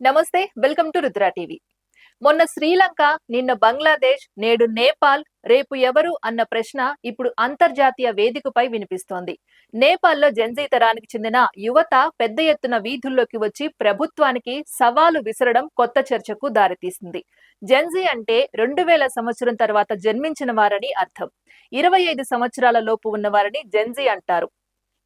నమస్తే welcome to Rudra TV. మొన్న శ్రీలంక నిన్న బంగ్లాదేశ్ నేడు నేపాల్ రేపు ఎవరు అన్న ప్రశ్న ఇప్పుడు అంతర్జాతీయ వేదికపై వినిపిస్తోంది. నేపాల్లో జెన్జీ తరానికి చెందిన యువత పెద్ద ఎత్తున వీధుల్లోకి వచ్చి ప్రభుత్వానికి సవాలు విసరడం కొత్త చర్చకు దారితీసింది. జెన్జీ అంటే రెండు వేల సంవత్సరం తర్వాత జన్మించిన వారని అర్థం. ఇరవై ఐదు సంవత్సరాల లోపు ఉన్నవారని జెన్జీ అంటారు.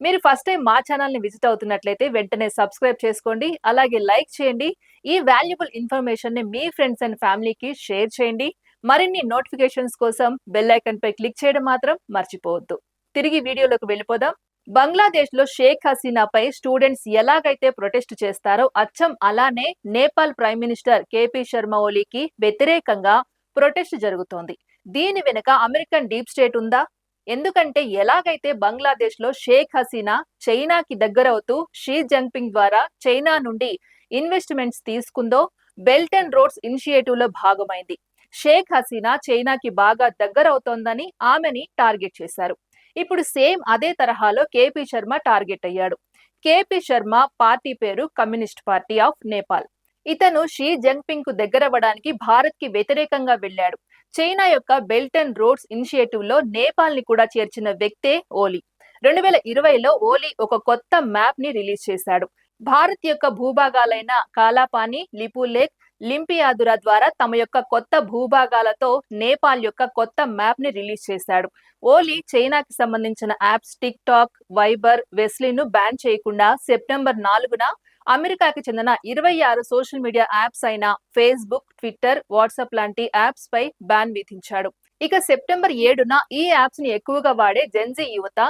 మీరు ఫస్ట్ టైం మా ఛానల్ని విజిట్ అవుతున్నట్లయితే వెంటనే సబ్స్క్రైబ్ చేసుకోండి. అలాగే లైక్ చేయండి. ఈ వాల్యుబుల్ ఇన్ఫర్మేషన్ని మీ ఫ్రెండ్స్ అండ్ ఫ్యామిలీకి షేర్ చేయండి. మరిన్ని నోటిఫికేషన్స్ కోసం బెల్ ఐకన్ పై క్లిక్ చేయడం మాత్రం మర్చిపోవద్దు. తిరిగి వీడియోలోకి వెళ్ళిపోదాం. బంగ్లాదేశ్లో షేక్ హసీనాపై స్టూడెంట్స్ ఎలాగైతే ప్రొటెస్ట్ చేస్తారో అచ్చం అలానే Nepal prime minister KP Sharma ఓలీకి వ్యతిరేకంగా ప్రొటెస్ట్ జరుగుతోంది. దీని వెనుక అమెరికన్ డీప్ స్టేట్ ఉందా? ఎందుకంటే ఎలాగైతే బంగ్లాదేశ్లో షేక్ హసీనా చైనాకి దగ్గరవుతూ షీ జంగ్పింగ్ ద్వారా చైనా నుండి ఇన్వెస్ట్మెంట్స్ తీసుకుందో బెల్ట్ అండ్ రోడ్స్ ఇనిషియేటివ్లో భాగమైంది. షేక్ హసీనా చైనాకి బాగా దగ్గరవుతోందని ఆమెని టార్గెట్ చేశారు. ఇప్పుడు సేమ్ అదే తరహాలో కేపీ శర్మ టార్గెట్ అయ్యాడు. కేపీ శర్మ పార్టీ పేరు కమ్యూనిస్ట్ పార్టీ ఆఫ్ నేపాల్. ఇతను షీ జంగ్పింగ్కు దగ్గరవ్వడానికి భారత్కి వ్యతిరేకంగా వెళ్ళాడు. చైనా యొక్క బెల్ట్ అండ్ రోడ్స్ ఇనిషియేటివ్లో నేపాల్ని కూడా చేర్చిన వ్యక్తే ఓలీ. రెండు వేల ఇరవైలో ఓలీ ఒక కొత్త మ్యాప్ని రిలీజ్ చేశాడు. భారత్ యొక్క భూభాగాలైన కాలాపాని లిపులేక్ లింపియాదురా ద్వారా తమ యొక్క కొత్త భూభాగాలతో నేపాల్ యొక్క కొత్త మ్యాప్ని రిలీజ్ చేశాడు. ఓలీ చైనాకి సంబంధించిన యాప్స్ టిక్ టాక్ వైబర్ వెస్లీను బ్యాన్ చేయకుండా సెప్టెంబర్ నాలుగున అమెరికాకి చెందిన ఇరవై ఆరు సోషల్ మీడియా యాప్స్ అయిన ఫేస్బుక్ ట్విట్టర్ వాట్సాప్ లాంటి యాప్స్ పై బ్యాన్ విధించాడు. ఇక సెప్టెంబర్ ఏడున ఈ యాప్స్ని ఎక్కువగా వాడే జెన్జీ యువత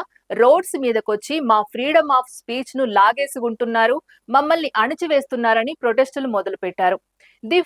రోడ్స్ మీదకొచ్చి మా ఫ్రీడమ్ ఆఫ్ స్పీచ్ను లాగేసుకుంటున్నారు మమ్మల్ని అణిచివేస్తున్నారని ప్రొటెస్టులు మొదలుపెట్టారు. The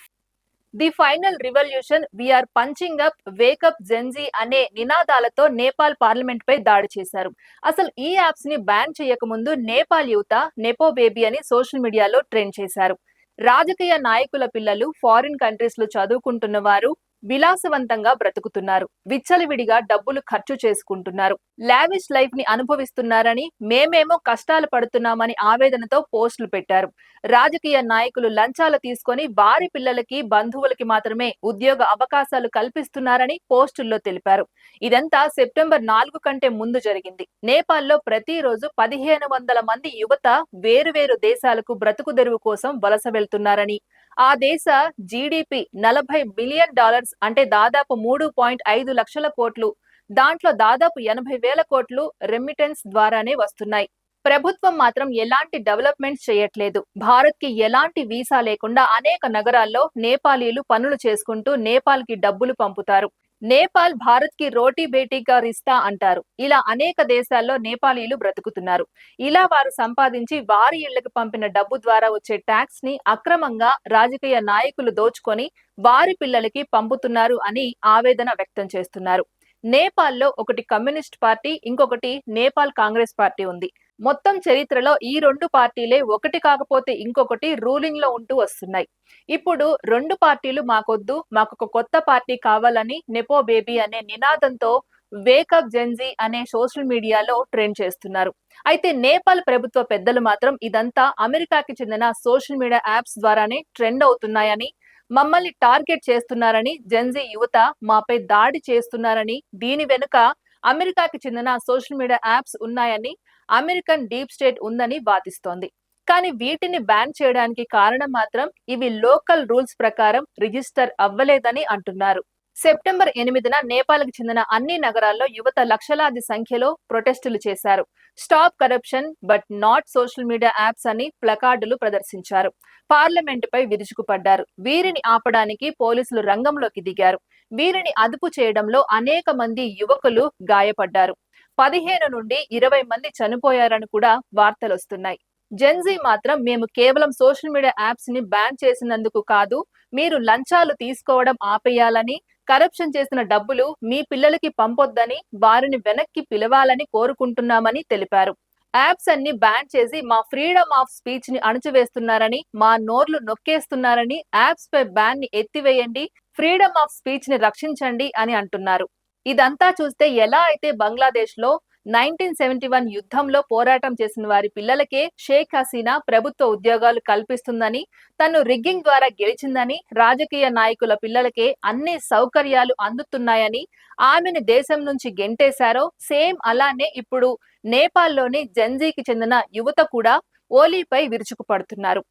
the final revolution we are punching up wake up Gen Z అనే నినాదాలతో నేపాల్ పార్లమెంట్ పై దాడి చేశారు. అసలు ఈ యాప్స్ని బ్యాన్ చేయకముందు నేపాల్ యువత నెపో బేబీ అని సోషల్ మీడియాలో ట్రెండ్ చేశారు. రాజకీయ నాయకుల పిల్లలు ఫారిన్ కంట్రీస్లో చదువుకుంటున్న వారు విలాసవంతంగా బ్రతుకుతున్నారు. విచ్చలవిడిగా డబ్బులు ఖర్చు చేసుకుంటున్నారు. లావిష్ లైఫ్ని అనుభవిస్తున్నారని మేమేమో కష్టాలు పడుతున్నామని ఆవేదనతో పోస్టులు పెట్టారు. రాజకీయ నాయకులు లంచాలు తీసుకొని వారి పిల్లలకి బంధువులకి మాత్రమే ఉద్యోగ అవకాశాలు కల్పిస్తున్నారని పోస్టుల్లో తెలిపారు. ఇదంతా సెప్టెంబర్ నాలుగు కంటే ముందు జరిగింది. నేపాల్లో ప్రతిరోజు పదిహేను వందల మంది యువత వేరువేరు దేశాలకు బ్రతుకు తెరువు కోసం వలస వెళ్తున్నారని ఆ దేశ జీడిపి నలభై బిలియన్ డాలర్స్ అంటే దాదాపు మూడు పాయింట్ ఐదు లక్షల కోట్లు. దాంట్లో దాదాపు ఎనభై వేల కోట్లు రెమిటెన్స్ ద్వారానే వస్తున్నాయి. ప్రభుత్వం మాత్రం ఎలాంటి డెవలప్మెంట్ చేయట్లేదు. భారత్కి ఎలాంటి వీసా లేకుండా అనేక నగరాల్లో నేపాలీలు పనులు చేసుకుంటూ నేపాల్కి డబ్బులు పంపుతారు. నేపాల్ భారత్కి రోటీ బేటీగా రిస్తా అంటారు. ఇలా అనేక దేశాల్లో నేపాలీలు బ్రతుకుతున్నారు. ఇలా వారు సంపాదించి వారి ఇళ్ళకు పంపిన డబ్బు ద్వారా వచ్చే ట్యాక్స్ని అక్రమంగా రాజకీయ నాయకులు దోచుకొని వారి పిల్లలకి పంపుతున్నారు అని ఆవేదన వ్యక్తం చేస్తున్నారు. నేపాల్లో ఒకటి కమ్యూనిస్ట్ పార్టీ ఇంకొకటి నేపాల్ కాంగ్రెస్ పార్టీ ఉంది. మొత్తం చరిత్రలో ఈ రెండు పార్టీలే ఒకటి కాకపోతే ఇంకొకటి రూలింగ్లో ఉంటూ వస్తున్నాయి. ఇప్పుడు రెండు పార్టీలు మాకొద్దు మాకు ఒక కొత్త పార్టీ కావాలని నెపో బేబీ అనే నినాదంతో వేకప్ జెన్జీ అనే సోషల్ మీడియాలో ట్రెండ్ చేస్తున్నారు. అయితే నేపాల్ ప్రభుత్వ పెద్దలు మాత్రం ఇదంతా అమెరికాకి చెందిన సోషల్ మీడియా యాప్స్ ద్వారానే ట్రెండ్ అవుతున్నాయని మమ్మల్ని టార్గెట్ చేస్తున్నారని జెన్జీ యువత మాపై దాడి చేస్తున్నారని దీని వెనుక అమెరికాకి చెందిన సోషల్ మీడియా యాప్స్ ఉన్నాయని అమెరికన్ డీప్ స్టేట్ ఉందని వాదిస్తోంది. కానీ వీటిని బ్యాన్ చేయడానికి కారణం మాత్రం ఇవి లోకల్ రూల్స్ ప్రకారం రిజిస్టర్ అవ్వలేదని అంటున్నారు. సెప్టెంబర్ ఎనిమిదిన నేపాల్కి చెందిన అన్ని నగరాల్లో యువత లక్షలాది సంఖ్యలో ప్రొటెస్టులు చేశారు. Stop corruption but not social media apps అని ప్లకార్డులు ప్రదర్శించారు. పార్లమెంట్ పై విరుచుకుపడ్డారు. వీరిని ఆపడానికి పోలీసులు రంగంలోకి దిగారు. వీరిని అదుపు చేయడంలో అనేక మంది యువకులు గాయపడ్డారు. పదిహేను నుండి ఇరవై మంది చనిపోయారని కూడా వార్తలు వస్తున్నాయి జెన్జీ మాత్రం మేము కేవలం సోషల్ మీడియా యాప్స్ని బ్యాన్ చేసినందుకు కాదు మీరు లంచాలు తీసుకోవడం ఆపేయాలని కరప్షన్ చేసిన డబ్బులు మీ పిల్లలకి పంపొద్దని వారిని వెనక్కి పిలవాలని కోరుకుంటున్నామని తెలిపారు. యాప్స్ అన్ని బ్యాన్ చేసి మా ఫ్రీడమ్ ఆఫ్ స్పీచ్ని అణచివేస్తున్నారని మా నోర్లు నొక్కేస్తున్నారని యాప్స్ పై బ్యాన్ని ఎత్తివేయండి ఫ్రీడమ్ ఆఫ్ స్పీచ్ని రక్షించండి అని అంటున్నారు. ఇదంతా చూస్తే ఎలా అయితే బంగ్లాదేశ్లో నైన్టీన్ సెవెంటీ వన్ యుద్ధంలో పోరాటం చేసిన వారి పిల్లలకే షేక్ హసీనా ప్రభుత్వ ఉద్యోగాలు కల్పిస్తుందని తను రిగ్గింగ్ ద్వారా గెలిచిందని రాజకీయ నాయకుల పిల్లలకే అన్ని సౌకర్యాలు అందుతున్నాయని ఆమెను దేశం నుంచి గెంటేశారో సేమ్ అలానే ఇప్పుడు నేపాల్లోని జంజీకి చెందిన యువత కూడా ఓలీపై విరుచుకుపడుతున్నారు.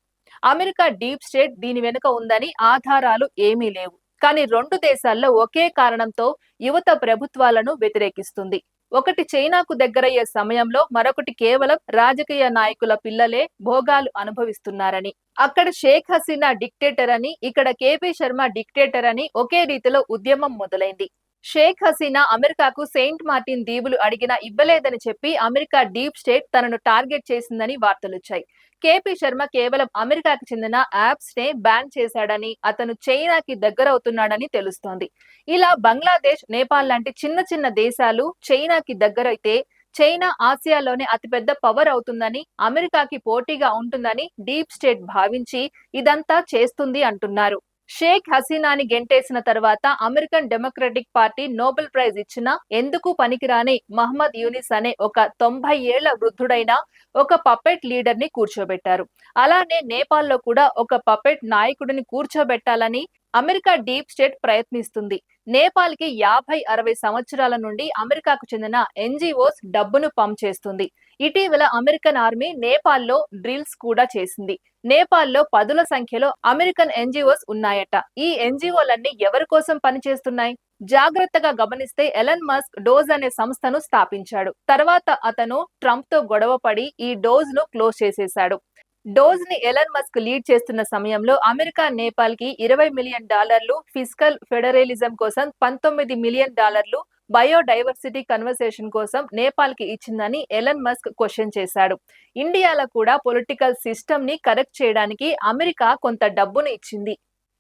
అమెరికా డీప్ స్టేట్ దీని వెనుక ఉందని ఆధారాలు ఏమీ లేవు. కానీ రెండు దేశాల్లో ఒకే కారణంతో యువత ప్రభుత్వాలను వ్యతిరేకిస్తుంది. ఒకటి చైనాకు దగ్గరయ్యే సమయంలో మరొకటి కేవలం రాజకీయ నాయకుల పిల్లలే భోగాలు అనుభవిస్తున్నారని అక్కడ షేక్ హసీనా డిక్టేటర్ అని ఇక్కడ కేపీ శర్మ డిక్టేటర్ అని ఒకే రీతిలో ఉద్యమం మొదలైంది. షేక్ హసీనా అమెరికాకు సెయింట్ మార్టిన్ దీవులు అడిగినా ఇవ్వలేదని చెప్పి అమెరికా డీప్ స్టేట్ తనను టార్గెట్ చేసిందని వార్తలొచ్చాయి కేపీ శర్మ కేవలం అమెరికాకి చెందిన యాప్స్ నే బ్యాన్ చేశాడని అతను చైనాకి దగ్గరవుతున్నాడని తెలుస్తోంది. ఇలా బంగ్లాదేశ్ నేపాల్ లాంటి చిన్న చిన్న దేశాలు చైనాకి దగ్గరైతే చైనా ఆసియాలోనే అతిపెద్ద పవర్ అవుతుందని అమెరికాకి పోటీగా ఉంటుందని డీప్ స్టేట్ భావించి ఇదంతా చేస్తుంది అంటున్నారు. షేక్ హసీనాని గెంటేసిన తర్వాత American Democratic party Nobel prize ఇచ్చిన ఎందుకు పనికిరాని మహమ్మద్ యూనిస్ అనే ఒక తొంభై ఏళ్ళ వృద్ధుడైన ఒక పపెట్ లీడర్ని కూర్చోబెట్టారు. అలానే నేపాల్లో కూడా ఒక పపెట్ నాయకుడిని కూర్చోబెట్టాలని అమెరికా డీప్ స్టేట్ ప్రయత్నిస్తుంది. నేపాల్కి యాభై అరవై సంవత్సరాల నుండి అమెరికాకు చెందిన ఎన్జిఓస్ డబ్బును పంప్ చేస్తుంది. ఇటీవల అమెరికన్ ఆర్మీ నేపాల్లో డ్రిల్స్ కూడా చేసింది. నేపాల్లో పదుల సంఖ్యలో అమెరికన్ ఎన్జిఓస్ ఉన్నాయట. ఈ ఎన్జిఓలన్నీ ఎవరి కోసం పనిచేస్తున్నాయి? జాగ్రత్తగా గమనిస్తే ఎలన్ మస్క్ డోజ్ అనే సంస్థను స్థాపించాడు. తర్వాత అతను ట్రంప్తో గొడవ పడి ఈ డోజ్ను క్లోజ్ చేసేశాడు. డోజ్ని ఎలన్ మస్క్ లీడ్ చేస్తున్న సమయంలో అమెరికా నేపాల్కి ఇరవై మిలియన్ డాలర్లు ఫిజికల్ ఫెడరలిజం కోసం పంతొమ్మిది మిలియన్ డాలర్లు బయోడైవర్సిటీ కన్వర్సేషన్ కోసం నేపాల్కి ఇచ్చిందని ఎలన్ మస్క్ క్వశ్చన్ చేశాడు. ఇండియాలో కూడా పొలిటికల్ సిస్టమ్ని కరెక్ట్ చేయడానికి అమెరికా కొంత డబ్బును ఇచ్చింది.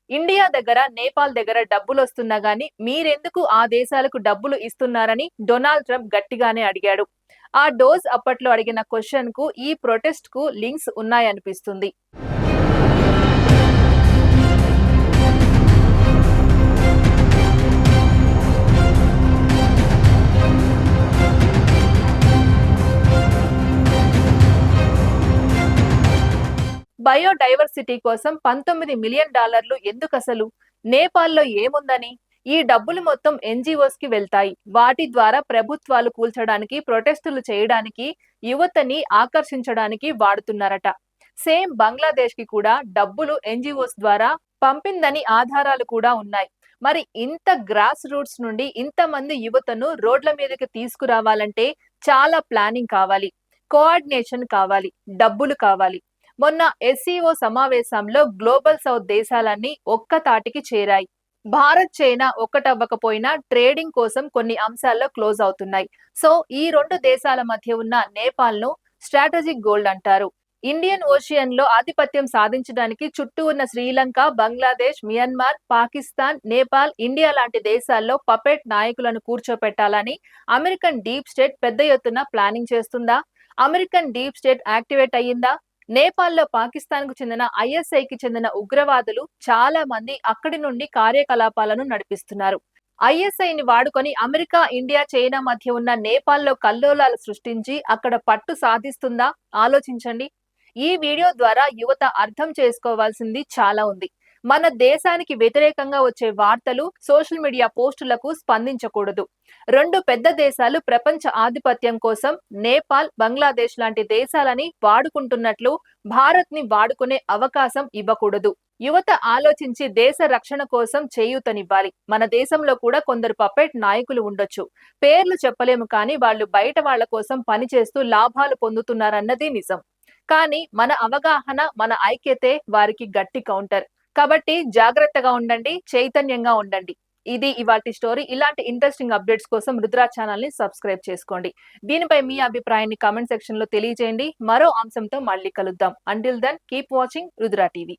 ఇండియా దగ్గర నేపాల్ దగ్గర డబ్బులు వస్తున్నా గానీ మీరెందుకు ఆ దేశాలకు డబ్బులు ఇస్తున్నారని డొనాల్డ్ ట్రంప్ గట్టిగానే అడిగాడు. ఆ డోజ్ అప్పట్లో అడిగిన క్వశ్చన్కు ఈ ప్రొటెస్ట్కు లింక్స్ ఉన్నాయనిపిస్తుంది. బయోడైవర్సిటీ కోసం పంతొమ్మిది మిలియన్ డాలర్లు ఎందుకు అసలు నేపాల్లో ఏముందని? ఈ డబ్బులు మొత్తం ఎన్జిఓస్కి వెళ్తాయి. వాటి ద్వారా ప్రభుత్వాలు కూల్చడానికి ప్రొటెస్టులు చేయడానికి యువతని ఆకర్షించడానికి వాడుతున్నారట. సేమ్ బంగ్లాదేశ్కి కూడా డబ్బులు ఎన్జిఓస్ ద్వారా పంపిందని ఆధారాలు కూడా ఉన్నాయి. మరి ఇంత గ్రాస్ రూట్స్ నుండి ఇంతమంది యువతను రోడ్ల మీదకి తీసుకురావాలంటే చాలా ప్లానింగ్ కావాలి. కోఆర్డినేషన్ కావాలి. డబ్బులు కావాలి. మొన్న ఎస్సీఓ సమావేశంలో గ్లోబల్ సౌత్ దేశాలన్నీ ఒక్క తాటికి చేరాయి. భారత్ చైనా ఒక్కటవ్వకపోయినా ట్రేడింగ్ కోసం కొన్ని అంశాల్లో క్లోజ్ అవుతున్నాయి. సో ఈ రెండు దేశాల మధ్య ఉన్న నేపాల్ను స్ట్రాటజిక్ గోల్డ్ అంటారు. ఇండియన్ ఓషియన్లో ఆధిపత్యం సాధించడానికి చుట్టూ ఉన్న శ్రీలంక బంగ్లాదేశ్ మియన్మార్ పాకిస్తాన్ నేపాల్ ఇండియా లాంటి దేశాల్లో పపెట్ నాయకులను కూర్చోపెట్టాలని అమెరికన్ డీప్ స్టేట్ పెద్ద ఎత్తున ప్లానింగ్ చేస్తుందా? అమెరికన్ డీప్ స్టేట్ యాక్టివేట్ అయ్యిందా? నేపాల్లో పాకిస్తాన్కు చెందిన ఐఎస్ఐకి చెందిన ఉగ్రవాదులు చాలా మంది అక్కడి నుండి కార్యకలాపాలను నడిపిస్తున్నారు. ఐఎస్ఐని వాడుకొని అమెరికా ఇండియా చైనా మధ్య ఉన్న నేపాల్లో కల్లోలాలు సృష్టించి అక్కడ పట్టు సాధిస్తుందా? ఆలోచించండి. ఈ వీడియో ద్వారా యువత అర్థం చేసుకోవాల్సింది చాలా ఉంది. మన దేశానికి వ్యతిరేకంగా వచ్చే వార్తలు సోషల్ మీడియా పోస్టులకు స్పందించకూడదు. రెండు పెద్ద దేశాలు ప్రపంచ ఆధిపత్యం కోసం నేపాల్ బంగ్లాదేశ్ లాంటి దేశాలని వాడుకుంటున్నట్లు భారత్ని వాడుకునే అవకాశం ఇవ్వకూడదు. యువత ఆలోచించి దేశ రక్షణ కోసం చేయూతనివ్వాలి. మన దేశంలో కూడా కొందరు పప్పెట్ నాయకులు ఉండొచ్చు. పేర్లు చెప్పలేము కానీ వాళ్ళు బయట వాళ్ళ కోసం పనిచేస్తూ లాభాలు పొందుతున్నారన్నది నిజం. కానీ మన అవగాహన మన ఐక్యతే వారికి గట్టి కౌంటర్. కాబట్టి జాగ్రత్తగా ఉండండి చైతన్యంగా ఉండండి. ఇది ఇవాటి స్టోరీ. ఇలాంటి ఇంట్రెస్టింగ్ అప్డేట్స్ కోసం రుద్రా ఛానల్ని సబ్స్క్రైబ్ చేసుకోండి. దీనిపై మీ అభిప్రాయాన్ని కామెంట్ సెక్షన్లో తెలియజేయండి. మరో అంశంతో మళ్ళీ కలుద్దాం. Until then keep watching Rudra TV